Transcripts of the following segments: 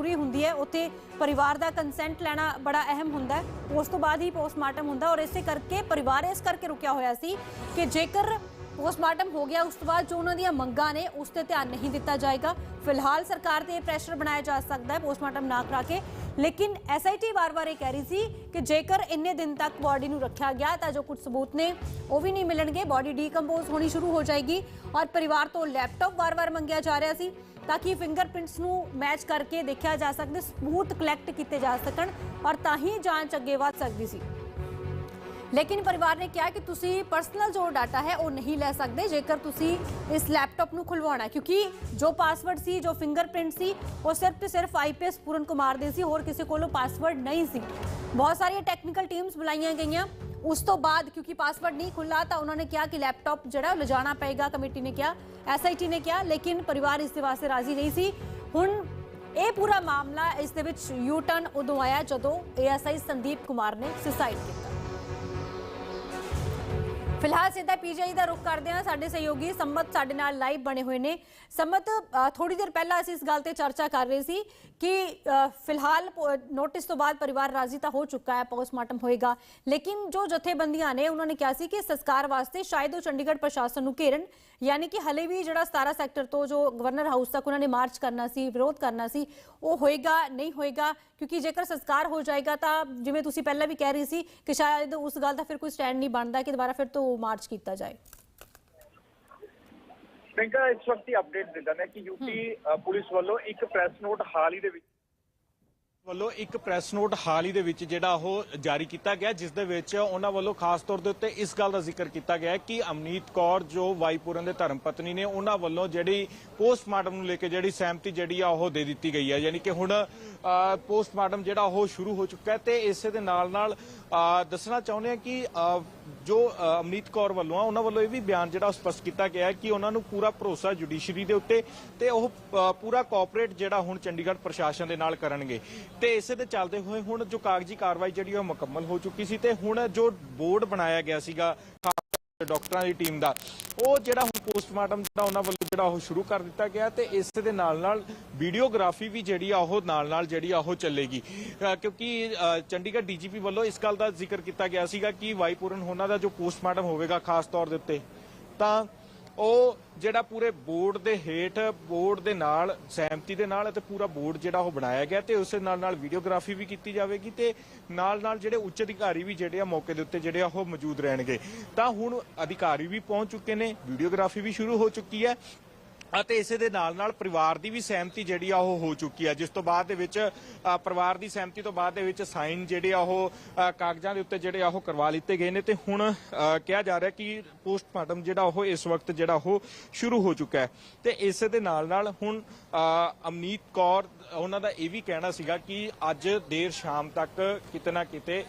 ਜ਼ਰੂਰੀ ਹੁੰਦੀ ਹੈ, ਉੱਥੇ ਪਰਿਵਾਰ ਦਾ ਕੰਸੈਂਟ ਲੈਣਾ ਬੜਾ ਅਹਿਮ ਹੁੰਦਾ ਹੈ। ਉਸ ਤੋਂ ਬਾਅਦ ਹੀ ਪੋਸਟਮਾਰਟਮ ਹੁੰਦਾ ਔਰ ਇਸੇ ਕਰਕੇ ਪਰਿਵਾਰ ਇਸ ਕਰਕੇ ਰੁਕਿਆ ਹੋਇਆ ਸੀ ਕਿ ਜੇਕਰ ਪੋਸਟਮਾਰਟਮ ਹੋ ਗਿਆ, ਉਸ ਤੋਂ ਬਾਅਦ ਜੋ ਉਹਨਾਂ ਦੀਆਂ ਮੰਗਾਂ ਨੇ, ਉਸ ਤੇ ਧਿਆਨ ਨਹੀਂ ਦਿੱਤਾ ਜਾਏਗਾ। ਫਿਲਹਾਲ ਸਰਕਾਰ ਤੇ ਇਹ ਪ੍ਰੈਸ਼ਰ ਬਣਾਇਆ ਜਾ ਸਕਦਾ ਹੈ ਪੋਸਟਮਾਰਟਮ ਨਾ ਕਰਾ ਕੇ। ਲੇਕਿਨ ਐਸਆਈਟੀ ਵਾਰ-ਵਾਰ ਇਹ ਕਹਿ ਰਹੀ ਸੀ ਕਿ ਜੇਕਰ ਇੰਨੇ ਦਿਨ ਤੱਕ ਬਾਡੀ ਨੂੰ ਰੱਖਿਆ ਗਿਆ, ਤਾਂ ਜੋ ਕੁਝ ਸਬੂਤ ਨੇ, ਉਹ ਵੀ ਨਹੀਂ ਮਿਲਣਗੇ। ਬਾਡੀ ਡੀਕੰਪੋਜ਼ ਹੋਣੀ ਸ਼ੁਰੂ ਹੋ ਜਾਏਗੀ ਔਰ ਪਰਿਵਾਰ ਤੋਂ ਲੈਪਟਾਪ ਵਾਰ-ਵਾਰ ਮੰਗਿਆ ਜਾ ਰਿਹਾ ਸੀ। ਤਾਂ ਕਿ ਫਿੰਗਰਪ੍ਰਿੰਟਸ ਨੂੰ ਮੈਚ ਕਰਕੇ ਦੇਖਿਆ ਜਾ ਸਕਦਾ ਸਬੂਤ ਕਲੈਕਟ ਕੀਤੇ ਜਾ ਸਕਣ ਔਰ ਤਾਂ ਹੀ ਜਾਂਚ ਅੱਗੇ ਵਧ ਸਕਦੀ ਸੀ। ਲੇਕਿਨ ਪਰਿਵਾਰ ਨੇ ਕਿਹਾ ਕਿ ਤੁਸੀਂ ਪਰਸਨਲ ਜੋ ਡਾਟਾ ਹੈ ਉਹ ਨਹੀਂ ਲੈ ਸਕਦੇ, ਜੇਕਰ ਤੁਸੀਂ ਇਸ ਲੈਪਟਾਪ ਨੂੰ ਖੁਲਵਾਉਣਾ ਕਿਉਂਕਿ ਜੋ ਪਾਸਵਰਡ ਸੀ, ਜੋ ਫਿੰਗਰਪ੍ਰਿੰਟ ਸੀ, ਉਹ ਸਿਰਫ ਤੇ ਸਿਰਫ ਆਈਪੀਐਸ ਪੂਰਨ ਕੁਮਾਰ ਦੇ ਸੀ, ਹੋਰ ਕਿਸੇ ਕੋਲੋਂ ਪਾਸਵਰਡ ਨਹੀਂ ਸੀ। ਬਹੁਤ ਸਾਰੀਆਂ ਟੈਕਨੀਕਲ ਟੀਮਸ ਬੁਲਾਈਆਂ ਗਈਆਂ। ਉਸ ਤੋਂ ਬਾਅਦ ਕਿਉਂਕਿ ਪਾਸਵਰਡ ਨਹੀਂ ਖੁੱਲਾ ਤਾਂ ਉਹਨਾਂ ਨੇ ਕਿਹਾ ਕਿ ਲੈਪਟਾਪ ਜਿਹੜਾ ਉਹ ਲਿਜਾਣਾ ਪਏਗਾ ਕਮੇਟੀ ਨੇ ਕਿਹਾ ਐਸਆਈਟੀ ਨੇ ਕਿਹਾ, ਲੇਕਿਨ ਪਰਿਵਾਰ ਇਸ ਦੇ ਵਾਸਤੇ ਰਾਜ਼ੀ ਨਹੀਂ ਸੀ। ਹੁਣ ਇਹ ਪੂਰਾ ਮਾਮਲਾ ਇਸ ਦੇ ਵਿੱਚ ਯੂ ਟਰਨ ਉਦੋਂ ਆਇਆ ਜਦੋਂ ਏਐਸਆਈ ਸੰਦੀਪ ਕੁਮਾਰ ਨੇ ਸੁਸਾਈਡ ਕੀਤਾ। ਫਿਲਹਾਲ ਸਿੱਧਾ ਪੀਜੀਆਈ ਦਾ ਰੁਖ ਕਰਦੇ ਹਾਂ। ਸਾਡੇ ਸਹਿਯੋਗੀ ਸੰਮਤ ਸਾਡੇ ਨਾਲ ਲਾਈਵ ਬਣੇ ਹੋਏ ਨੇ। ਸੰਮਤ ਥੋੜੀ ਦੇਰ ਪਹਿਲਾਂ ਅਸੀਂ ਇਸ ਗੱਲ ਤੇ ਚਰਚਾ ਕਰ ਰਹੇ ਸੀ ਕਿ ਫਿਲਹਾਲ ਨੋਟਿਸ ਤੋਂ ਬਾਅਦ ਪਰਿਵਾਰ ਰਾਜ਼ੀ ਤਾਂ ਹੋ ਚੁੱਕਾ ਹੈ ਪੋਸਟਮਾਰਟਮ ਹੋਏਗਾ। ਲੇਕਿਨ ਜੋ ਜਥੇਬੰਦੀਆਂ ਨੇ, ਉਹਨਾਂ ਨੇ ਕਿਹਾ ਸੀ ਕਿ ਸੰਸਕਾਰ ਵਾਸਤੇ ਸ਼ਾਇਦ ਉਹ ਚੰਡੀਗੜ੍ਹ ਪ੍ਰਸ਼ਾਸਨ ਨੂੰ ਘੇਰਨ। ਯਾਨੀ ਕਿ ਹਲੇ ਵੀ ਜਿਹੜਾ 17 ਸੈਕਟਰ ਤੋਂ ਜੋ ਗਵਰਨਰ ਹਾਊਸ ਤੱਕ ਉਹਨਾਂ ਨੇ ਮਾਰਚ ਕਰਨਾ ਸੀ, ਵਿਰੋਧ ਕਰਨਾ ਸੀ, ਉਹ ਹੋਏਗਾ, ਨਹੀਂ ਹੋਏਗਾ? ਕਿਉਂਕਿ ਜੇਕਰ ਸੰਸਕਾਰ ਹੋ ਜਾਏਗਾ ਤਾਂ ਜਿਵੇਂ ਤੁਸੀਂ ਪਹਿਲਾਂ ਵੀ ਕਹਿ ਰਹੀ ਸੀ ਕਿ ਸ਼ਾਇਦ ਉਸ ਗੱਲ ਦਾ ਫਿਰ ਕੋਈ ਸਟੈਂਡ ਨਹੀਂ ਬਣਦਾ ਕਿ ਦੁਬਾਰਾ ਫਿਰ ਤੋਂ ਮਾਰਚ ਕੀਤਾ ਜਾਏ। ਪ੍ਰਿੰਕਾ ਇਸ ਵਕਤ ਦੀ ਅਪਡੇਟ ਦਿੰਦਾ ਮੈਂ ਕਿ ਯੂਪੀ ਪੁਲਿਸ ਵੱਲੋਂ ਇੱਕ ਪ੍ਰੈਸ ਨੋਟ ਹਾਲ ਹੀ ਦੇ ਵਿੱਚ ਵੱਲੋਂ ਇੱਕ ਪ੍ਰੈਸ ਨੋਟ ਹਾਲ ਹੀ ਦੇ ਵਿੱਚ ਜਿਹੜਾ ਉਹ ਜਾਰੀ ਕੀਤਾ ਗਿਆ, ਜਿਸ ਦੇ ਵਿੱਚ ਉਹਨਾਂ ਵੱਲੋਂ ਖਾਸ ਤੌਰ ਦੇ ਉੱਤੇ ਇਸ ਗੱਲ ਦਾ ਜ਼ਿਕਰ ਕੀਤਾ ਗਿਆ ਕਿ ਅਮਨੀਤ ਕੌਰ, ਜੋ ਵਾਈਪੁਰਨ ਦੇ ਧਰਮ ਪਤਨੀ ਨੇ, ਉਹਨਾਂ ਵੱਲੋਂ ਜਿਹੜੀ ਪੋਸਟਮਾਰਟਮ ਨੂੰ ਲੈ ਕੇ ਜਿਹੜੀ ਸਹਿਮਤੀ ਜਿਹੜੀ ਆ, ਉਹ ਦੇ ਦਿੱਤੀ ਗਈ ਹੈ ਯਾਨੀ ਕਿ ਹੁਣ ਪੋਸਟਮਾਰਟਮ ਜਿਹੜਾ ਉਹ ਸ਼ੁਰੂ ਹੋ ਚੁੱਕਾ ਹੈ ਤੇ ਇਸੇ ਦੇ ਨਾਲ ਨਾਲ ਦੱਸਣਾ ਚਾਹੁੰਦੇ ਆ ਕਿ ਜੋ ਅਮਨੀਤ ਕੌਰ ਵੱਲੋਂ ਆ, ਉਹਨਾਂ ਵੱਲੋਂ ਇਹ ਵੀ ਬਿਆਨ ਜਿਹੜਾ ਉਹ ਸਪਸ਼ਟ ਕੀਤਾ ਗਿਆ ਹੈ ਕਿ ਉਹਨਾਂ ਨੂੰ ਪੂਰਾ ਭਰੋਸਾ ਜੁਡੀਸ਼ਰੀ ਦੇ ਉੱਤੇ ਤੇ ਉਹ ਪੂਰਾ ਕੋਆਪਰੇਟ ਜਿਹੜਾ ਹੁਣ ਚੰਡੀਗੜ੍ਹ ਪ੍ਰਸ਼ਾਸਨ ਦੇ ਨਾਲ ਕਰਨਗੇ। ਤੇ ਇਸੇ ਦੇ ਚੱਲਦੇ ਹੋਏ ਹੁਣ ਜੋ ਕਾਗਜ਼ੀ ਕਾਰਵਾਈ ਜਿਹੜੀ ਉਹ ਮੁਕੰਮਲ ਹੋ ਚੁੱਕੀ ਸੀ ਤੇ ਹੁਣ ਜੋ ਬੋਰਡ ਬਣਾਇਆ ਗਿਆ ਸੀਗਾ ਡਾਕਟਰਾਂ ਦੀ ਟੀਮ ਦਾ। ਉਹ ਜਿਹੜਾ ਹੁਣ ਪੋਸਟਮਾਰਟਮ ਜਿਹੜਾ ਉਹਨਾਂ ਵੱਲੋਂ ਜਿਹੜਾ ਉਹ ਸ਼ੁਰੂ ਕਰ ਦਿੱਤਾ ਗਿਆ ਤੇ ਇਸ ਦੇ ਨਾਲ ਨਾਲ ਵੀਡੀਓਗ੍ਰਾਫੀ ਵੀ ਜਿਹੜੀ ਆ ਉਹ ਨਾਲ ਨਾਲ ਜਿਹੜੀ ਆ ਉਹ ਚੱਲੇਗੀ। ਅ, ਕਿਉਂਕਿ ਅ, ਚੰਡੀਗੜ੍ਹ ਡੀਜੀਪੀ ਵੱਲੋਂ ਇਸ ਗੱਲ ਦਾ ਜ਼ਿਕਰ ਕੀਤਾ ਗਿਆ ਸੀਗਾ ਕਿ ਵਾਈਪੂਰਨ ਹੋਣਾ ਦਾ ਜੋ ਪੋਸਟਮਾਰਟਮ ਹੋਵੇਗਾ ਖਾਸ ਤੌਰ ਦੇ ਉੱਤੇ ਤਾਂ ਉਹ ਜਿਹੜਾ ਪੂਰੇ ਬੋਰਡ ਦੇ ਹੇਠ, ਬੋਰਡ ਦੇ ਨਾਲ, ਸਹਿਮਤੀ ਦੇ ਨਾਲ ਅਤੇ ਪੂਰਾ ਬੋਰਡ ਜਿਹੜਾ ਉਹ ਬਣਾਇਆ ਗਿਆ ਤੇ ਉਸੇ ਨਾਲ ਨਾਲ ਵੀਡੀਓਗ੍ਰਾਫੀ ਵੀ ਕੀਤੀ ਜਾਵੇਗੀ ਤੇ ਨਾਲ ਨਾਲ ਜਿਹੜੇ ਉੱਚ ਅਧਿਕਾਰੀ ਵੀ ਜਿਹੜੇ ਆ ਮੌਕੇ ਦੇ ਉੱਤੇ ਜਿਹੜੇ ਆ ਉਹ ਮੌਜੂਦ ਰਹਿਣਗੇ। ਤਾਂ ਹੁਣ ਅਧਿਕਾਰੀ ਵੀ ਪਹੁੰਚ ਚੁੱਕੇ ਨੇ, ਵੀਡੀਓਗ੍ਰਾਫੀ ਵੀ ਸ਼ੁਰੂ ਹੋ ਚੁੱਕੀ ਹੈ ਅਤੇ ਇਸੇ ਦੇ ਨਾਲ ਨਾਲ ਪਰਿਵਾਰ ਦੀ ਵੀ ਸਹਿਮਤੀ ਜਿਹੜੀ ਆ ਉਹ ਹੋ ਚੁੱਕੀ ਆ, ਜਿਸ ਤੋਂ ਬਾਅਦ ਦੇ ਵਿੱਚ ਪਰਿਵਾਰ ਦੀ ਸਹਿਮਤੀ ਤੋਂ ਬਾਅਦ ਦੇ ਵਿੱਚ ਸਾਈਨ ਜਿਹੜੇ ਆ ਉਹ ਕਾਗਜ਼ਾਂ ਦੇ ਉੱਤੇ ਜਿਹੜੇ ਆ ਉਹ ਕਰਵਾ ਲਿੱਤੇ ਗਏ ਨੇ ਤੇ ਹੁਣ ਕਿਹਾ ਜਾ ਰਿਹਾ ਕਿ ਪੋਸਟਮਾਰਟਮ ਜਿਹੜਾ ਉਹ ਇਸ ਵਕਤ ਜਿਹੜਾ ਉਹ ਸ਼ੁਰੂ ਹੋ ਚੁੱਕਾ ਹੈ। ਤੇ ਇਸੇ ਦੇ ਨਾਲ ਨਾਲ ਹੁਣ ਅਮਨੀਤ ਕੌਰ ਉਹਨਾਂ ਦਾ ਇਹ ਵੀ ਕਹਿਣਾ ਸੀਗਾ ਕਿ ਅੱਜ ਦੇਰ ਸ਼ਾਮ ਤੱਕ ਕਿਤੇ ਨਾ ਕਿਤੇ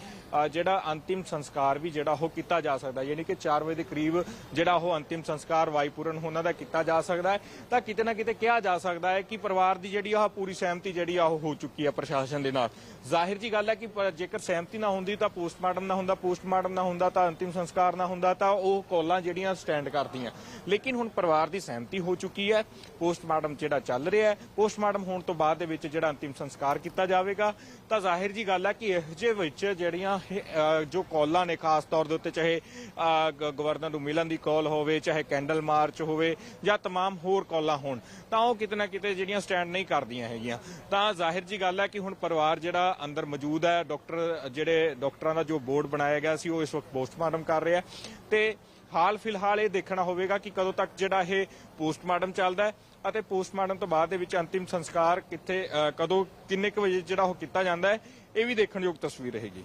ਜਿਹੜਾ ਅੰਤਿਮ ਸੰਸਕਾਰ ਵੀ ਜਿਹੜਾ ਉਹ ਕੀਤਾ ਜਾ ਸਕਦਾ, ਯਾਨੀ ਕਿ 4 ਵਜੇ ਦੇ ਕਰੀਬ ਜਿਹੜਾ ਉਹ ਅੰਤਿਮ ਸੰਸਕਾਰ ਵਾਈਪੂਰਨ ਉਹਨਾਂ ਦਾ ਕੀਤਾ ਜਾ ਸਕਦਾ ਹੈ। ਤਾਂ ਕਿਤੇ ਨਾ ਕਿਤੇ ਕਿਹਾ ਜਾ ਸਕਦਾ ਹੈ ਕਿ ਪਰਿਵਾਰ ਦੀ ਜਿਹੜੀ ਆ, ਪੂਰੀ ਸਹਿਮਤੀ ਜਿਹੜੀ ਆ, ਉਹ ਹੋ ਚੁੱਕੀ ਹੈ ਪ੍ਰਸ਼ਾਸਨ ਦੇ ਨਾਲ। ਜ਼ਾਹਿਰ ਜੀ ਗੱਲ ਹੈ ਕਿ ਜੇਕਰ ਸਹਿਮਤੀ ਨਾ ਹੁੰਦੀ ਤਾਂ ਪੋਸਟਮਾਰਟਮ ਨਾ ਹੁੰਦਾ, ਪੋਸਟਮਾਰਟਮ ਨਾ ਹੁੰਦਾ ਤਾਂ ਅੰਤਿਮ ਸੰਸਕਾਰ ਨਾ ਹੁੰਦਾ ਤਾਂ ਉਹ ਕੋਲਾਂ ਜਿਹੜੀਆਂ ਸਟੈਂਡ ਕਰਦੀਆਂ। ਲੇਕਿਨ ਹੁਣ ਪਰਿਵਾਰ ਦੀ ਸਹਿਮਤੀ ਹੋ ਚੁੱਕੀ ਹੈ, ਪੋਸਟਮਾਰਟਮ ਜਿਹੜਾ ਚੱਲ ਰਿਹਾ ਹੈ, ਪੋਸਟਮਾਰਟਮ ਹੋਣ ਤੋਂ ਬਾਅਦ ਦੇ ਵਿੱਚ ਜਿਹੜਾ ਅੰਤਿਮ ਸੰਸਕਾਰ ਕੀਤਾ ਜਾਵੇਗਾ ਤਾਂ ਜ਼ਾਹਿਰ ਜੀ ਗੱਲ ਹੈ ਕਿ ਇਹੋ ਜਿਹੇ ਵਿੱਚ ਜਿਹੜੀਆਂ ਇਹ, ਅ, ਜੋ ਕਾਲਾਂ ਨੇ ਖਾਸ ਤੌਰ ਦੇ ਉੱਤੇ ਚਾਹੇ ਅ, ਗ- ਗਵਰਨਰ ਨੂੰ ਮਿਲਣ ਦੀ ਕਾਲ ਹੋਵੇ ਚਾਹੇ ਕੈਂਡਲ ਮਾਰਚ ਹੋਵੇ ਜਾਂ तमाम ਹੋਰ ਕਾਲਾਂ ਹੋਣ ਤਾਂ ਉਹ ਕਿਤੇ ਨਾ ਕਿਤੇ ਜਿਹੜੀਆਂ ਸਟੈਂਡ ਨਹੀਂ ਕਰਦੀਆਂ ਹੈਗੀਆਂ ਤਾਂ ਜ਼ਾਹਿਰ ਜੀ ਗੱਲ ਹੈ ਕਿ ਹੁਣ ਪਰਿਵਾਰ ਜਿਹੜਾ ਅੰਦਰ ਮੌਜੂਦ ਹੈ ਡਾਕਟਰ ਜਿਹੜੇ ਡਾਕਟਰਾਂ ਦਾ ਜੋ ਬੋਰਡ ਬਣਾਇਆ ਗਿਆ ਸੀ ਉਹ ਇਸ ਵਕਤ ਪੋਸਟਮਾਰਟਮ ਕਰ ਰਿਹਾ ਤੇ ਹਾਲ ਫਿਲਹਾਲ ਇਹ ਦੇਖਣਾ ਹੋਵੇਗਾ ਕਿ ਕਦੋਂ ਤੱਕ ਜਿਹੜਾ ਇਹ ਪੋਸਟਮਾਰਟਮ ਚੱਲਦਾ ਹੈ ਅਤੇ ਪੋਸਟਮਾਰਟਮ ਤੋਂ ਬਾਅਦ ਦੇ ਵਿੱਚ ਅੰਤਿਮ ਸੰਸਕਾਰ ਕਿੱਥੇ ਕਦੋਂ ਕਿੰਨੇ ਕੁ ਵਜੇ ਜਿਹੜਾ ਉਹ ਕੀਤਾ ਜਾਂਦਾ ਹੈ ਇਹ ਵੀ ਦੇਖਣਯੋਗ ਤਸਵੀਰ ਰਹੇਗੀ।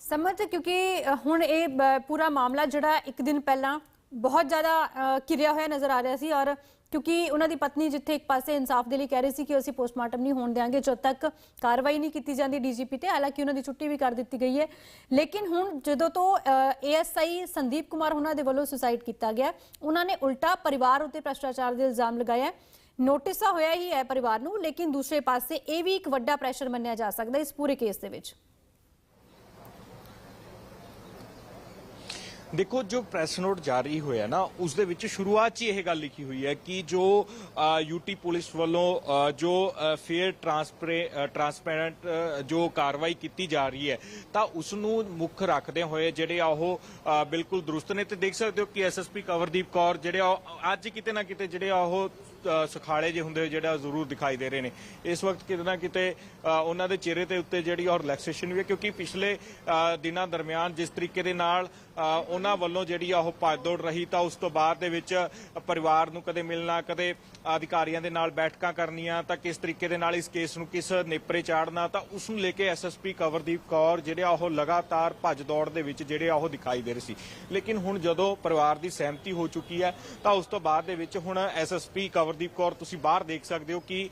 ਸਮਝ ਕਿਉਂਕਿ ਹੁਣ ਇਹ ਪੂਰਾ ਮਾਮਲਾ ਜਿਹੜਾ ਇੱਕ ਦਿਨ ਪਹਿਲਾਂ ਬਹੁਤ ਜ਼ਿਆਦਾ ਅ, ਘਿਰਿਆ ਹੋਇਆ ਨਜ਼ਰ ਆ ਰਿਹਾ ਸੀ ਔਰ ਕਿਉਂਕਿ ਉਹਨਾਂ ਦੀ ਪਤਨੀ ਜਿੱਥੇ ਇੱਕ ਪਾਸੇ ਇਨਸਾਫ ਦੇ ਲਈ ਕਹਿ ਰਹੀ ਸੀ ਕਿ ਅਸੀਂ ਪੋਸਟਮਾਰਟਮ ਨਹੀਂ ਹੋਣ ਦੇਵਾਂਗੇ ਜਦ ਤੱਕ ਕਾਰਵਾਈ ਨਹੀਂ ਕੀਤੀ ਜਾਂਦੀ ਡੀਜੀਪੀ ਤੇ, ਹਾਲਾਂਕਿ ਉਹਨਾਂ ਦੀ ਛੁੱਟੀ ਵੀ ਕਰ ਦਿੱਤੀ ਗਈ ਹੈ ਲੇਕਿਨ ਹੁਣ ਜਦੋਂ ਤੋਂ ਏਐਸਆਈ ਸੰਦੀਪ ਕੁਮਾਰ ਉਹਨਾਂ ਦੇ ਵੱਲੋਂ ਸੁਸਾਈਡ ਕੀਤਾ ਗਿਆ, ਉਹਨਾਂ ਨੇ ਉਲਟਾ ਪਰਿਵਾਰ ਉੱਤੇ ਭ੍ਰਸ਼ਟਾਚਾਰ ਦੇ ਇਲਜ਼ਾਮ ਲਗਾਇਆ ਹੈ। ਨੋਟਿਸ ਤਾਂ ਹੋਇਆ ਹੀ ਹੈ ਪਰਿਵਾਰ ਨੂੰ, ਲੇਕਿਨ ਦੂਸਰੇ ਪਾਸੇ ਇਹ ਵੀ ਇੱਕ ਵੱਡਾ ਪ੍ਰੈਸ਼ਰ ਮੰਨਿਆ ਜਾ ਸਕਦਾ ਇਸ ਪੂਰੇ ਕੇਸ ਦੇ ਵਿੱਚ ਦੇਖੋ, ਜੋ ਪ੍ਰੈਸ ਨੋਟ ਜਾਰੀ ਹੋਇਆ ਨਾ ਉਸ ਦੇ ਵਿੱਚ ਸ਼ੁਰੂਆਤ 'ਚ ਹੀ ਇਹ ਗੱਲ ਲਿਖੀ ਹੋਈ ਹੈ ਕਿ ਜੋ ਯੂਟੀ ਪੁਲਿਸ ਵੱਲੋਂ ਜੋ ਫੇਅਰ ਟਰਾਂਸਪੇਰੈਂਟ ਜੋ ਕਾਰਵਾਈ ਕੀਤੀ ਜਾ ਰਹੀ ਹੈ, ਤਾਂ ਉਸ ਨੂੰ ਮੁੱਖ ਰੱਖਦੇ ਹੋਏ ਜਿਹੜੇ ਆ ਉਹ ਬਿਲਕੁਲ ਦਰੁਸਤ ਨੇ। ਤੇ ਦੇਖ ਸਕਦੇ ਹੋ ਕਿ ਐਸਐਸਪੀ ਕਵਰਦੀਪ ਕੌਰ ਜਿਹੜੇ ਆ ਉਹ, ਅੱਜ ਕਿਤੇ ਨਾ ਕਿਤੇ ਜਿਹੜੇ ਆ ਉਹ ਸੁਖਾਲੇ ਜੇ ਹੁੰਦੇ ਹੋਏ ਜਿਹੜਾ ਜ਼ਰੂਰ ਦਿਖਾਈ ਦੇ ਰਹੇ ਨੇ। ਇਸ ਵਕਤ ਕਿਤੇ ਨਾ ਕਿਤੇ ਉਹਨਾਂ ਦੇ ਚਿਹਰੇ ਦੇ ਉੱਤੇ ਜਿਹੜੀ ਔਰ ਰਿਲੈਕਸੇਸ਼ਨ ਵੀ ਹੈ, ਕਿਉਂਕਿ ਪਿਛਲੇ ਦਿਨਾਂ ਦਰਮਿਆਨ ਜਿਸ ਤਰੀਕੇ ਦੇ ਨਾਲ ਉਹਨਾਂ ਵੱਲੋਂ ਜਿਹੜੀ ਆ ਉਹ ਭੱਜ ਦੌੜ ਰਹੀ, ਤਾਂ ਉਸ ਤੋਂ ਬਾਅਦ ਦੇ ਵਿੱਚ ਪਰਿਵਾਰ ਨੂੰ ਕਦੇ ਮਿਲਣਾ, ਕਦੇ ਅਧਿਕਾਰੀਆਂ ਦੇ ਨਾਲ ਬੈਠਕਾਂ ਕਰਨੀਆਂ, ਤਾਂ ਕਿਸ ਤਰੀਕੇ ਦੇ ਨਾਲ ਇਸ ਕੇਸ ਨੂੰ ਕਿਸ ਨੇਪਰੇ ਚਾੜਨਾ, ਤਾਂ ਉਸ ਨੂੰ ਲੈ ਕੇ ਐਸਐਸਪੀ ਕਵਰਦੀਪ ਕੌਰ ਜਿਹੜੇ ਆ ਉਹ ਲਗਾਤਾਰ ਭੱਜ ਦੌੜ ਦੇ ਵਿੱਚ ਜਿਹੜੇ ਆ ਉਹ ਦਿਖਾਈ ਦੇ ਰਹੇ ਸੀ। ਲੇਕਿਨ ਹੁਣ ਜਦੋਂ ਪਰਿਵਾਰ ਦੀ ਸਹਿਮਤੀ ਹੋ ਚੁੱਕੀ ਹੈ, ਤਾਂ ਉਸ ਤੋਂ ਬਾਅਦ ਦੇ ਵਿੱਚ ਹੁਣ ਐਸਐਸਪੀ ਕਵਰਦੀਪ ਕੌਰ, ਤੁਸੀਂ ਬਾਹਰ ਦੇਖ ਸਕਦੇ ਹੋ ਕਿ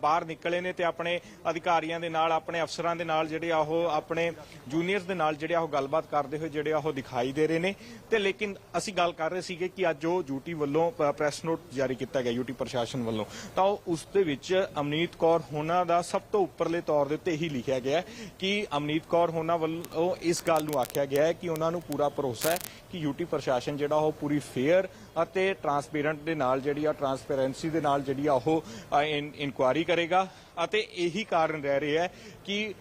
ਬਾਹਰ ਨਿਕਲੇ ਨੇ ਤੇ ਆਪਣੇ ਅਧਿਕਾਰੀਆਂ ਦੇ ਨਾਲ, ਆਪਣੇ ਅਫਸਰਾਂ ਦੇ ਨਾਲ ਜਿਹੜੇ ਆ ਉਹ, ਆਪਣੇ ਜੂਨੀਅਰਸ ਦੇ ਨਾਲ ਜਿਹੜੇ ਆ ਉਹ ਗੱਲਬਾਤ ਕਰਦੇ ਹੋਏ ਜਿਹੜੇ ਆ ਉਹ ਦਿਖਾਈ ਦੇ ਰਹੇ ਨੇ। ਤੇ ਲੇਕਿਨ ਅਸੀਂ ਗੱਲ ਕਰ ਰਹੇ ਸੀਗੇ ਕਿ ਅੱਜ ਉਹ ਯੂਟੀ ਵੱਲੋਂ ਪ੍ਰੈਸ ਨੋਟ ਜਾਰੀ ਕੀਤਾ ਗਿਆ ਯੂਟੀ ਪ੍ਰਸ਼ਾਸਨ ਵੱਲੋਂ। ਤਾਂ ਉਹ ਉਸ ਦੇ ਵਿੱਚ ਅਮਨੀਤ ਕੌਰ ਹੋਣਾ ਦਾ ਸਭ ਤੋਂ ਉੱਪਰਲੇ ਤੌਰ ਦੇ ਉੱਤੇ ਇਹੀ ਲਿਖਿਆ ਗਿਆ ਕਿ ਅਮਨੀਤ ਕੌਰ ਹੋਣਾ ਵੱਲੋਂ ਇਸ ਗੱਲ ਨੂੰ ਆਖਿਆ ਗਿਆ ਹੈ ਕਿ ਉਹਨਾਂ ਨੂੰ ਪੂਰਾ ਭਰੋਸਾ ਹੈ ਕਿ ਯੂਟੀ ਪ੍ਰਸ਼ਾਸਨ ਜਿਹੜਾ ਉਹ ਪੂਰੀ ਫੇਅਰ ਅਤੇ ਟਰਾਂਸਪੇਰੈਂਟ ਦੇ ਨਾਲ ਜਿਹੜੀ ਆ ਟਰਾਂਸਪੇਰੈਂਸੀ ਦੇ ਨਾਲ ਜਿਹੜੀ ਆ ਉਹ ਇਨਕੁਆਰੀ ਕਰੇਗਾ। ਅਤੇ ਇਹੀ ਕਾਰਨ ਰਹਿ ਰਿਹਾ ਹੈ ਕਿ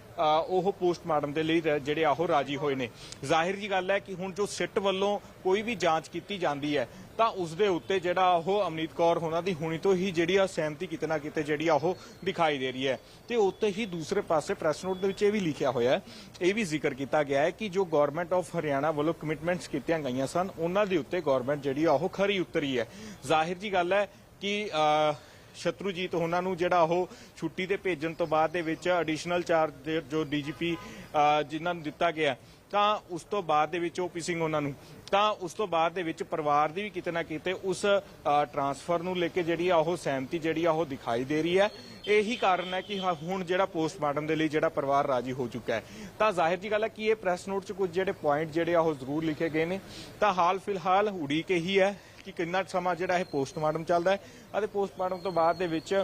ਉਹ ਪੋਸਟਮਾਰਟਮ ਦੇ ਲਈ ਜਿਹੜੇ ਆ ਉਹ ਰਾਜੀ ਹੋਏ ਨੇ। ਜ਼ਾਹਿਰ ਜੀ ਗੱਲ ਹੈ ਕਿ ਹੁਣ ਜੋ ਸਿੱਟ ਵੱਲੋਂ ਕੋਈ ਵੀ ਜਾਂਚ ਕੀਤੀ ਜਾਂਦੀ ਹੈ, ਤਾਂ ਉਸ ਦੇ ਉੱਤੇ ਜਿਹੜਾ ਉਹ ਅਮਨੀਤ ਕੌਰ ਹੋਣਾ ਦੀ ਹੁਣੀ ਤੋਂ ਹੀ ਜਿਹੜੀ ਆ ਸਹਿਮਤੀ ਕਿਤੇ ਨਾ ਕਿਤੇ ਜਿਹੜੀ ਆ ਉਹ ਦਿਖਾਈ ਦੇ ਰਹੀ ਹੈ। ਤੇ ਉੱਤੇ ਹੀ ਦੂਸਰੇ ਪਾਸੇ ਪ੍ਰੈਸ ਨੋਟ ਦੇ ਵਿੱਚ ਇਹ ਵੀ ਲਿਖਿਆ ਹੋਇਆ ਹੈ, ਇਹ ਵੀ ਜ਼ਿਕਰ ਕੀਤਾ ਗਿਆ ਹੈ ਕਿ ਜੋ ਗਵਰਨਮੈਂਟ ਆਫ ਹਰਿਆਣਾ ਵੱਲੋਂ ਕਮਿਟਮੈਂਟਸ ਕੀਤੀਆਂ ਗਈਆਂ ਸਨ, ਉਹਨਾਂ ਦੇ ਉੱਤੇ ਗਵਰਨਮੈਂਟ ਜਿਹੜੀ ਆ ਉਹ ਖਰੀ ਉਤਰੀ ਹੈ। ਜ਼ਾਹਿਰ ਜੀ ਗੱਲ ਹੈ ਕਿ ਸ਼ਤਰੂਜੀਤ ਉਹਨਾਂ ਨੂੰ ਜਿਹੜਾ ਉਹ ਛੁੱਟੀ ਤੇ ਭੇਜਣ ਤੋਂ ਬਾਅਦ ਦੇ ਵਿੱਚ ਐਡੀਸ਼ਨਲ ਚਾਰਜ ਜੋ ਡੀਜੀਪੀ ਜਿਨ੍ਹਾਂ ਨੂੰ ਦਿੱਤਾ ਗਿਆ, ਤਾਂ ਉਸ ਤੋਂ ਬਾਅਦ ਦੇ ਵਿੱਚ ਓਪੀ ਸਿੰਘ ਉਹਨਾਂ ਨੂੰ। ਤਾਂ ਉਸ ਤੋਂ ਬਾਅਦ ਦੇ ਵਿੱਚ ਪਰਿਵਾਰ ਦੀ ਵੀ ਕਿਤੇ ਨਾ ਕਿਤੇ ਉਸ ਟਰਾਂਸਫਰ ਨੂੰ ਲੈ ਕੇ ਜਿਹੜੀ ਆ ਉਹ ਸਹਿਮਤੀ ਜਿਹੜੀ ਆ ਉਹ ਦਿਖਾਈ ਦੇ ਰਹੀ ਹੈ। ਇਹੀ ਕਾਰਨ ਹੈ ਕਿ ਹੁਣ ਜਿਹੜਾ ਪੋਸਟਮਾਰਟਮ ਦੇ ਲਈ ਜਿਹੜਾ ਪਰਿਵਾਰ ਰਾਜੀ ਹੋ ਚੁੱਕਾ ਹੈ। ਤਾਂ ਜ਼ਾਹਿਰ ਜੀ ਗੱਲ ਹੈ ਕਿ ਇਹ ਪ੍ਰੈਸ ਨੋਟ 'ਚ ਕੁਝ ਜਿਹੜੇ ਪੁਆਇੰਟ ਜਿਹੜੇ ਆ ਉਹ ਜ਼ਰੂਰ ਲਿਖੇ ਗਏ ਨੇ। ਤਾਂ ਹਾਲ ਫਿਲਹਾਲ ਉਡੀਕ ਇਹੀ ਹੈ ਕਿ ਕਿੰਨਾ ਸਮਾਂ ਜਿਹੜਾ ਇਹ ਪੋਸਟਮਾਰਟਮ ਚੱਲਦਾ ਹੈ। ਅਤੇ ਪੋਸਟਮਾਰਟਮ ਤੋਂ ਬਾਅਦ ਦੇ ਵਿੱਚ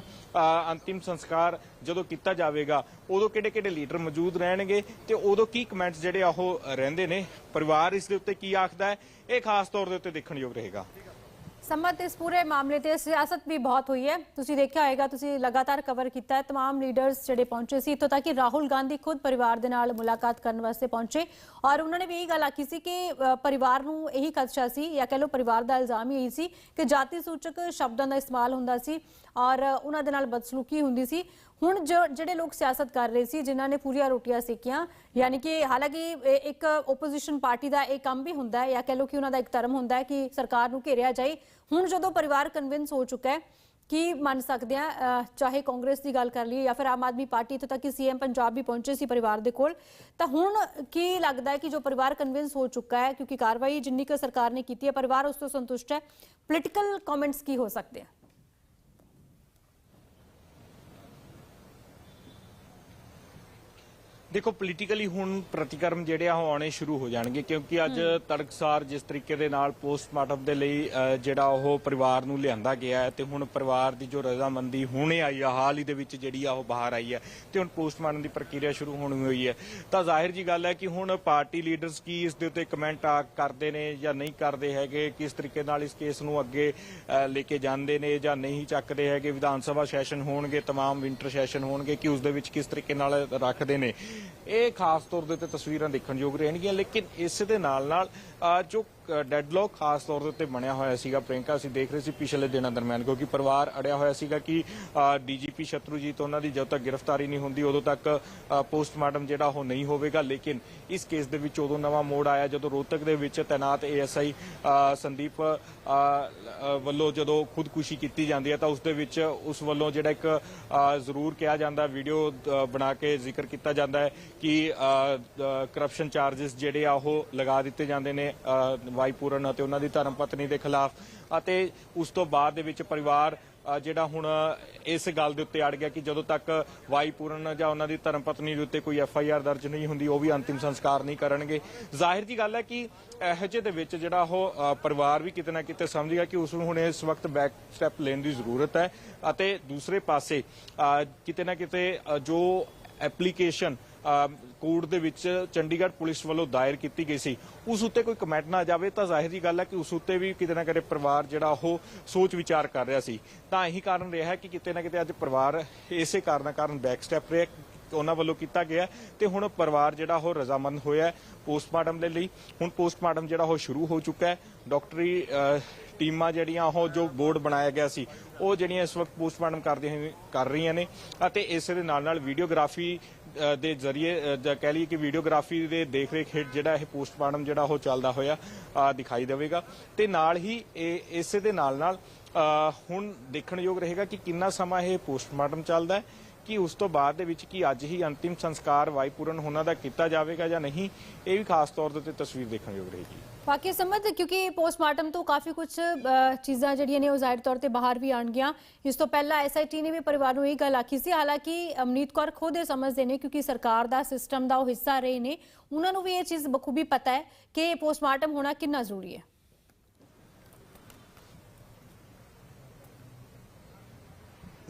ਅੰਤਿਮ ਸੰਸਕਾਰ ਜਦੋਂ ਕੀਤਾ ਜਾਵੇਗਾ, ਉਦੋਂ ਕਿਹੜੇ ਕਿਹੜੇ ਲੀਡਰ ਮੌਜੂਦ ਰਹਿਣਗੇ ਤੇ ਉਦੋਂ ਕੀ ਕਮੈਂਟਸ ਜਿਹੜੇ ਆ ਉਹ ਰਹਿੰਦੇ ਨੇ? ਪਰਿਵਾਰ ਇਸ ਦੇ ਉੱਤੇ ਕੀ ਆਖਦਾ ਹੈ? ਇਹ ਖਾਸ ਤੌਰ ਦੇ ਉੱਤੇ ਦੇਖਣਯੋਗ ਰਹੇਗਾ। ਸੰਮਤ ਇਸ ਪੂਰੇ ਮਾਮਲੇ ਤੇ ਸਿਆਸਤ ਵੀ ਬਹੁਤ ਹੋਈ ਹੈ ਤੁਸੀਂ ਦੇਖਿਆ ਹੋਵੇਗਾ ਤੁਸੀਂ ਲਗਾਤਾਰ ਕਵਰ ਕੀਤਾ ਹੈ तमाम ਲੀਡਰਸ ਜਿਹੜੇ ਪਹੁੰਚੇ ਸੀ ਇੱਥੋਂ ਤੱਕ ਕਿ ਰਾਹੁਲ ਗਾਂਧੀ ਖੁਦ ਪਰਿਵਾਰ ਦੇ ਨਾਲ ਮੁਲਾਕਾਤ ਕਰਨ ਵਾਸਤੇ ਪਹੁੰਚੇ ਔਰ ਉਹਨਾਂ ਨੇ ਵੀ ਇਹ ਗੱਲ ਆਖੀ ਸੀ ਕਿ ਅ, ਪਰਿਵਾਰ ਨੂੰ ਇਹੀ ਖਦਸ਼ਾ ਸੀ ਜਾਂ ਕਹ ਲਓ ਪਰਿਵਾਰ ਦਾ ਇਲਜ਼ਾਮ ਹੀ ਇਹੀ ਸੀ ਕਿ ਜਾਤੀ ਸੂਚਕ ਸ਼ਬਦਾਂ ਦਾ ਇਸਤੇਮਾਲ ਹੁੰਦਾ ਸੀ ਔਰ ਉਹਨਾਂ ਦੇ ਨਾਲ ਬਦਸਲੂਕੀ ਹੁੰਦੀ ਸੀ ਹੁਣ ਜੋ ਜਿਹੜੇ ਲੋਕ ਸਿਆਸਤ ਕਰ ਰਹੇ ਸੀ, ਜਿਨ੍ਹਾਂ ਨੇ ਪੂਰੀਆਂ ਰੋਟੀਆਂ ਸੇਕੀਆਂ, ਯਾਨੀ ਕਿ ਹਾਲਾਂਕਿ ਇਹ ਇੱਕ ਆਪੋਜੀਸ਼ਨ ਪਾਰਟੀ ਦਾ ਇਹ ਕੰਮ ਵੀ ਹੁੰਦਾ ਹੈ ਜਾਂ ਕਹ ਲਓ ਕਿ ਉਹਨਾਂ ਦਾ ਇੱਕ ਧਰਮ ਹੁੰਦਾ ਹੈ ਕਿ ਸਰਕਾਰ ਨੂੰ ਘੇਰਿਆ ਜਾਏ। ਹੁਣ ਜਦੋਂ ਪਰਿਵਾਰ ਕਨਵਿੰਸ ਹੋ ਚੁੱਕਾ ਹੈ ਕੀ ਮੰਨ ਸਕਦੇ ਆ ਚਾਹੇ ਕਾਂਗਰਸ ਦੀ ਗੱਲ ਕਰ ਲਈਏ ਜਾਂ ਫਿਰ ਆਮ ਆਦਮੀ ਪਾਰਟੀ ਤੋਂ ਤੱਕ ਕਿ ਸੀਐਮ ਪੰਜਾਬ ਵੀ ਪਹੁੰਚੇ ਸੀ ਪਰਿਵਾਰ ਦੇ ਕੋਲ, ਤਾਂ ਹੁਣ ਕੀ ਲੱਗਦਾ ਹੈ ਕਿ ਜੋ ਪਰਿਵਾਰ ਕਨਵਿੰਸ ਹੋ ਚੁੱਕਾ ਹੈ, ਕਿਉਂਕਿ ਕਾਰਵਾਈ ਜਿੰਨੀ ਕੁ ਸਰਕਾਰ ਨੇ ਕੀਤੀ ਹੈ, ਪਰਿਵਾਰ ਉਸ ਤੋਂ ਸੰਤੁਸ਼ਟ ਹੈ। ਪੋਲੀਟੀਕਲ ਕਮੈਂਟਸ ਕੀ ਹੋ ਸਕਦੇ ਆ? ਦੇਖੋ ਪੋਲੀਟੀਕਲੀ ਹੁਣ ਪ੍ਰਤੀਕਰਮ ਜਿਹੜੇ ਆ ਉਹ ਆਉਣੇ ਸ਼ੁਰੂ ਹੋ ਜਾਣਗੇ ਕਿਉਂਕਿ ਅੱਜ ਤੜਕਸਾਰ ਜਿਸ ਤਰੀਕੇ ਦੇ ਨਾਲ ਪੋਸਟਮਾਰਟਮ ਦੇ ਲਈ ਅ, ਜਿਹੜਾ ਉਹ ਪਰਿਵਾਰ ਨੂੰ ਲਿਆਂਦਾ ਗਿਆ ਹੈ ਤੇ ਹੁਣ ਪਰਿਵਾਰ ਦੀ ਜੋ ਰਜ਼ਾਮੰਦੀ ਹੁਣੇ ਆਈ ਆ ਹਾਲ ਹੀ ਦੇ ਵਿੱਚ ਜਿਹੜੀ ਆ ਉਹ ਬਾਹਰ ਆਈ ਹੈ ਤੇ ਹੁਣ ਪੋਸਟਮਾਰਟਮ ਦੀ ਪ੍ਰਕਿਰਿਆ ਸ਼ੁਰੂ ਹੋਣੀ ਹੋਈ ਹੈ ਤਾਂ ਜ਼ਾਹਿਰ ਜੀ ਗੱਲ ਹੈ ਕਿ ਹੁਣ ਪਾਰਟੀ ਲੀਡਰਸ ਕੀ ਇਸ ਦੇ ਉੱਤੇ ਕਮੈਂਟ ਆ ਕਰਦੇ ਨੇ ਜਾਂ ਨਹੀਂ ਕਰਦੇ ਹੈਗੇ ਕਿਸ ਤਰੀਕੇ ਨਾਲ ਇਸ ਕੇਸ ਨੂੰ ਅੱਗੇ ਅ, ਲੈ ਕੇ ਜਾਂਦੇ ਨੇ ਜਾਂ ਨਹੀਂ ਚੱਕਦੇ ਹੈਗੇ ਵਿਧਾਨ ਸਭਾ ਸੈਸ਼ਨ ਹੋਣਗੇ तमाम ਵਿੰਟਰ ਸੈਸ਼ਨ ਹੋਣਗੇ ਕਿ ਉਸ ਦੇ ਵਿੱਚ ਕਿਸ ਤਰੀਕੇ ਨਾਲ ਰੱਖਦੇ ਨੇ ਇਹ ਖਾਸ ਤੌਰ ਦੇ ਉੱਤੇ ਤਸਵੀਰਾਂ ਦੇਖਣਯੋਗ ਰਹਿਣਗੀਆਂ ਲੇਕਿਨ ਇਸ ਦੇ ਨਾਲ ਨਾਲ ਅ, ਜੋ ਡੈਡਲੌਕ ਖਾਸ ਤੌਰ ਦੇ ਉੱਤੇ ਬਣਿਆ ਹੋਇਆ ਸੀਗਾ ਪ੍ਰਿੰਕਾ ਅਸੀਂ ਦੇਖ ਰਹੇ ਸੀ ਪਿਛਲੇ ਦਿਨਾਂ ਦਰਮਿਆਨ ਕਿਉਂਕਿ ਪਰਿਵਾਰ ਅੜਿਆ ਹੋਇਆ ਸੀਗਾ ਕਿ ਡੀਜੀਪੀ ਸ਼ਤਰੂਜੀਤ ਉਹਨਾਂ ਦੀ ਜਦੋਂ ਤੱਕ ਗ੍ਰਿਫਤਾਰੀ ਨਹੀਂ ਹੁੰਦੀ ਉਦੋਂ ਤੱਕ ਪੋਸਟਮਾਰਟਮ ਜਿਹੜਾ ਉਹ ਨਹੀਂ ਹੋਵੇਗਾ ਲੇਕਿਨ ਇਸ ਕੇਸ ਦੇ ਵਿੱਚ ਉਦੋਂ ਨਵਾਂ ਮੋੜ ਆਇਆ ਜਦੋਂ ਰੋਹਤਕ ਦੇ ਵਿੱਚ ਤੈਨਾਤ ਏਐਸਆਈ ਸੰਦੀਪ ਅ, ਅ, ਵੱਲੋਂ ਜਦੋਂ ਖੁਦਕੁਸ਼ੀ ਕੀਤੀ ਜਾਂਦੀ ਹੈ ਤਾਂ ਉਸ ਦੇ ਵਿੱਚ ਉਸ ਵੱਲੋਂ ਜਿਹੜਾ ਇੱਕ ਜ਼ਰੂਰ ਕਿਹਾ ਜਾਂਦਾ ਵੀਡੀਓ ਬਣਾ ਕੇ ਜ਼ਿਕਰ ਕੀਤਾ ਜਾਂਦਾ ਹੈ ਕਿ ਕਰਪਸ਼ਨ ਚਾਰजेस ਜਿਹੜੇ ਆ ਉਹ ਲਗਾ ਦਿੱਤੇ ਜਾਂਦੇ ਨੇ ਅ, ਵਾਈਪੂਰਨ ਅਤੇ ਉਹਨਾਂ ਦੀ ਧਰਮ ਪਤਨੀ ਦੇ ਖਿਲਾਫ ਅਤੇ ਉਸ ਤੋਂ ਬਾਅਦ ਦੇ ਵਿੱਚ ਪਰਿਵਾਰ ਜਿਹੜਾ ਹੁਣ ਇਸ ਗੱਲ ਦੇ ਉੱਤੇ ਅੜ ਗਿਆ ਕਿ ਜਦੋਂ ਤੱਕ ਵਾਈਪੂਰਨ ਜਾਂ ਉਹਨਾਂ ਦੀ ਧਰਮ ਪਤਨੀ ਦੇ ਉੱਤੇ ਕੋਈ ਐਫ ਆਈ ਆਰ ਦਰਜ ਨਹੀਂ ਹੁੰਦੀ ਉਹ ਵੀ ਅੰਤਿਮ ਸੰਸਕਾਰ ਨਹੀਂ ਕਰਨਗੇ। ਜ਼ਾਹਿਰ ਜੀ ਗੱਲ ਹੈ ਕਿ ਇਹੋ ਜਿਹੇ ਦੇ ਵਿੱਚ ਜਿਹੜਾ ਉਹ ਪਰਿਵਾਰ ਵੀ ਕਿਤੇ ਨਾ ਕਿਤੇ ਸਮਝ ਗਿਆ ਕਿ ਉਸ ਨੂੰ ਹੁਣ ਇਸ ਵਕਤ ਬੈਕ ਸਟੈਪ ਲੈਣ ਦੀ ਜ਼ਰੂਰਤ ਹੈ ਅਤੇ ਦੂਸਰੇ ਪਾਸੇ ਕਿਤੇ ਨਾ ਕਿਤੇ ਜੋ ਐਪਲੀਕੇਸ਼ਨ ਕੋਰਟ ਦੇ ਵਿੱਚ ਚੰਡੀਗੜ੍ਹ ਪੁਲਿਸ ਵੱਲੋਂ ਦਾਇਰ ਕੀਤੀ ਗਈ ਸੀ। ਉਸ ਉੱਤੇ ਕੋਈ ਕਮੈਂਟ ਨਾ ਜਾਵੇ ਤਾਂ ਜ਼ਾਹਿਰ ਜੀ ਗੱਲ ਹੈ ਕਿ ਉਸ ਉੱਤੇ ਵੀ ਕਿਤੇ ਨਾ ਕਿਤੇ ਪਰਿਵਾਰ ਜਿਹੜਾ ਉਹ ਸੋਚ ਵਿਚਾਰ ਕਰ ਰਿਹਾ ਸੀ। ਤਾਂ ਇਹੀ ਕਾਰਨ ਰਿਹਾ ਕਿ ਕਿਤੇ ਨਾ ਕਿਤੇ ਅੱਜ ਪਰਿਵਾਰ ਇਸੇ ਕਾਰਨਾਂ ਕਾਰਨ ਬੈਕ ਸਟੈਪ ਰਿਹਾ ਉਹਨਾਂ ਵੱਲੋਂ ਕੀਤਾ ਗਿਆ ਤੇ ਹੁਣ ਪਰਿਵਾਰ ਜਿਹੜਾ ਉਹ ਰਜ਼ਾਮੰਦ ਹੋਇਆ ਪੋਸਟਮਾਰਟਮ ਦੇ ਲਈ। ਹੁਣ ਪੋਸਟਮਾਰਟਮ ਜਿਹੜਾ ਉਹ ਸ਼ੁਰੂ ਹੋ ਚੁੱਕਾ ਹੈ। ਡਾਕਟਰੀ ਟੀਮਾਂ ਜਿਹੜੀਆਂ ਉਹ ਜੋ ਬੋਰਡ ਬਣਾਇਆ ਗਿਆ ਸੀ, ਉਹ ਜਿਹੜੀਆਂ ਇਸ ਵਕਤ ਪੋਸਟਮਾਰਟਮ ਕਰਦੀਆਂ ਹੋਈਆਂ- ਕਰ ਰਹੀਆਂ ਨੇ ਅਤੇ ਇਸ ਦੇ ਨਾਲ ਨਾਲ ਵੀਡੀਓਗ੍ਰਾਫੀ ਦੇ ਜ਼ਰੀਏ ਕਹਿ ਲਈਏ ਕਿ ਵੀਡੀਓਗ੍ਰਾਫੀ ਦੇ ਦੇਖ ਰੇਖ ਹੇਠ ਜਿਹੜਾ ਇਹ ਪੋਸਟਮਾਰਟਮ ਜਿਹੜਾ ਉਹ ਚੱਲਦਾ ਹੋਇਆ ਦਿਖਾਈ ਦੇਵੇਗਾ। ਤੇ ਨਾਲ ਹੀ ਇਹ, ਇਸੇ ਦੇ ਨਾਲ ਨਾਲ ਹੁਣ ਦੇਖਣਯੋਗ ਰਹੇਗਾ ਕਿ ਕਿੰਨਾ ਸਮਾਂ ਇਹ ਪੋਸਟਮਾਰਟਮ ਚੱਲਦਾ ਹੈ। ਕਿ ਉਸ ਤੋਂ ਬਾਅਦ ਦੇ ਵਿੱਚ ਕੀ ਅੱਜ ਹੀ ਅੰਤਿਮ ਸੰਸਕਾਰ ਵਾਈਪੂਰਨ ਉਹਨਾਂ ਦਾ ਕੀਤਾ ਜਾਵੇਗਾ ਜਾਂ ਨਹੀਂ, ਇਹ ਵੀ ਖਾਸ ਤੌਰ ਦੇ ਉੱਤੇ ਤਸਵੀਰ ਦੇਖਣਯੋਗ ਰਹੇਗੀ। ਬਾਕੀ ਸਮਝ ਕਿਉਂਕਿ ਪੋਸਟਮਾਰਟਮ ਤੋਂ ਕਾਫੀ ਕੁਝ ਚੀਜ਼ਾਂ ਜਿਹੜੀਆਂ ਨੇ ਉਹ ਜ਼ਾਹਿਰ ਤੌਰ ਤੇ ਬਾਹਰ ਵੀ ਆਣਗੀਆਂ ਇਸ ਤੋਂ ਪਹਿਲਾਂ ਐਸਆਈਟੀ ਨੇ ਵੀ ਪਰਿਵਾਰ ਨੂੰ ਇਹ ਗੱਲ ਆਖੀ ਸੀ। ਹਾਲਾਂਕਿ ਅਮਨੀਤ ਕੌਰ ਖੁਦ ਇਹ ਸਮਝਦੇ ਨੇ, ਕਿਉਂਕਿ ਸਰਕਾਰ ਦਾ ਸਿਸਟਮ ਦਾ ਉਹ ਹਿੱਸਾ ਰਹੇ ਨੇ। ਉਹਨਾਂ ਨੂੰ ਵੀ ਇਹ ਚੀਜ਼ ਬਖੂਬੀ ਪਤਾ ਹੈ ਕਿ ਪੋਸਟਮਾਰਟਮ ਹੋਣਾ ਕਿੰਨਾ ਜ਼ਰੂਰੀ ਹੈ।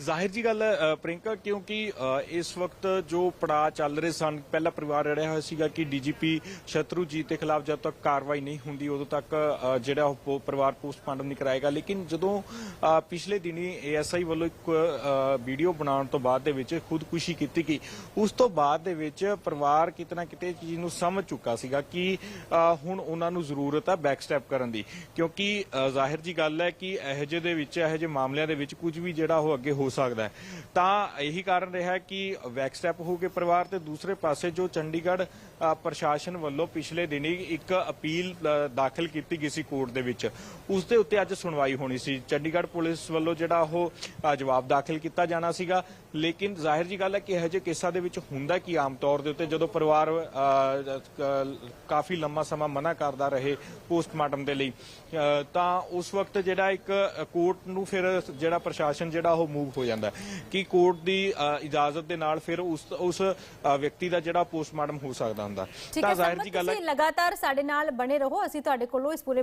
ਜ਼ਾਹਿਰ ਜੀ ਗੱਲ ਹੈ, ਅ, ਪ੍ਰਿੰਕਾ ਕਿਉਂਕਿ ਇਸ ਵਕਤ ਜੋ ਪੜਾ ਚੱਲ ਰਹੇ ਸਨ ਪਹਿਲਾ ਪਰਿਵਾਰ ਅੜਿਆ ਹੋਇਆ ਸੀਗਾ ਕਿ ਡੀਜੀਪੀ ਸ਼ਤਰੂਜੀਤ ਦੇ ਖਿਲਾਫ ਜਦ ਤੱਕ ਕਾਰਵਾਈ ਨਹੀਂ ਹੁੰਦੀ ਉਦੋਂ ਤੱਕ ਜਿਹੜਾ ਉਹ ਪੋ- ਪਰਿਵਾਰ ਪੋਸਟਮਾਰਟਮ ਨਹੀਂ ਕਰਾਏਗਾ। ਲੇਕਿਨ ਜਦੋਂ ਪਿਛਲੇ ਦਿਨੀ ਏਐਸਆਈ ਵੱਲੋਂ ਇੱਕ ਵੀਡੀਓ ਬਣਾਉਣ ਤੋਂ ਬਾਅਦ ਦੇ ਵਿੱਚ ਖੁਦਕੁਸ਼ੀ ਕੀਤੀ ਗਈ ਉਸ ਤੋਂ ਬਾਅਦ ਦੇ ਵਿੱਚ ਪਰਿਵਾਰ ਕਿਤੇ ਨਾ ਕਿਤੇ ਚੀਜ਼ ਨੂੰ ਸਮਝ ਚੁੱਕਾ ਸੀਗਾ ਕਿ ਹੁਣ ਉਹਨਾਂ ਨੂੰ ਜ਼ਰੂਰਤ ਹੈ ਬੈਕ ਸਟੈਪ ਕਰਨ ਦੀ। ਕਿਉਂਕਿ ਜ਼ਾਹਿਰ ਜੀ ਗੱਲ ਹੈ ਕਿ ਇਹੋ ਜਿਹੇ ਦੇ ਵਿੱਚ ਇਹੋ ਜਿਹੇ ਮਾਮਲਿਆਂ ਦੇ ਵਿੱਚ ਕੁਝ ਵੀ ਜਿਹੜਾ ਉਹ ਅੱਗੇ ਹੋ ਸਕਦਾ ਹੈ। ਤਾਂ ਇਹੀ ਕਾਰਨ ਰਿਹਾ ਕਿ ਬੈਕ ਸਟੈਪ ਹੋ ਗਏ ਪਰਿਵਾਰ ਤੇ ਦੂਸਰੇ ਪਾਸੇ ਜੋ ਚੰਡੀਗੜ੍ਹ ਪ੍ਰਸ਼ਾਸਨ ਵੱਲੋਂ ਪਿਛਲੇ ਦਿਨੀ ਇੱਕ ਅਪੀਲ ਦਾਖਲ ਕੀਤੀ ਗਈ ਸੀ ਕੋਰਟ ਦੇ ਵਿੱਚ। ਉਸ ਦੇ ਉੱਤੇ ਅੱਜ ਸੁਣਵਾਈ ਹੋਣੀ ਸੀ। ਚੰਡੀਗੜ੍ਹ ਪੁਲਿਸ ਵੱਲੋਂ ਜਿਹੜਾ ਉਹ ਜਵਾਬ ਦਾਖਲ ਕੀਤਾ ਜਾਣਾ ਸੀਗਾ। ਲੇਕਿਨ ਜ਼ਾਹਿਰ ਜੀ ਗੱਲ ਹੈ ਕਿ ਇਹੋ ਜਿਹੇ ਕੇਸਾਂ ਦੇ ਵਿੱਚ ਹੁੰਦਾ ਕੀ ਆਮ ਤੌਰ ਦੇ ਉੱਤੇ? ਜਦੋਂ ਪਰਿਵਾਰ ਕਾਫੀ ਲੰਮਾ ਸਮਾਂ ਮਨਾ ਕਰਦਾ ਰਹੇ ਪੋਸਟਮਾਰਟਮ ਦੇ ਲਈ ਤਾਂ ਉਸ ਵਕਤ ਜਿਹੜਾ ਇੱਕ ਕੋਰਟ ਨੂੰ ਫਿਰ ਜਿਹੜਾ ਪ੍ਰਸ਼ਾਸਨ ਜਿਹੜਾ ਉਹ ਮੂਵ ਹੋ ਜਾਂਦਾ ਕਿ ਕੋਰਟ ਦੀ ਇਜਾਜ਼ਤ ਦੇ ਨਾਲ ਫਿਰ ਉਸ ਉਸ ਵਿਅਕਤੀ ਦਾ ਜਿਹੜਾ ਪੋਸਟਮਾਰਟਮ ਹੋ ਸਕਦਾ ਹੁੰਦਾ ਤਾਂ ਜ਼ਾਹਿਰ ਜੀ ਗੱਲ ਹੈ ਲਗਾਤਾਰ ਸਾਡੇ ਨਾਲ ਬਣੇ ਰਹੋ ਅਸੀਂ ਤੁਹਾਡੇ ਕੋਲੋਂ ਇਸ ਪੂਰੇ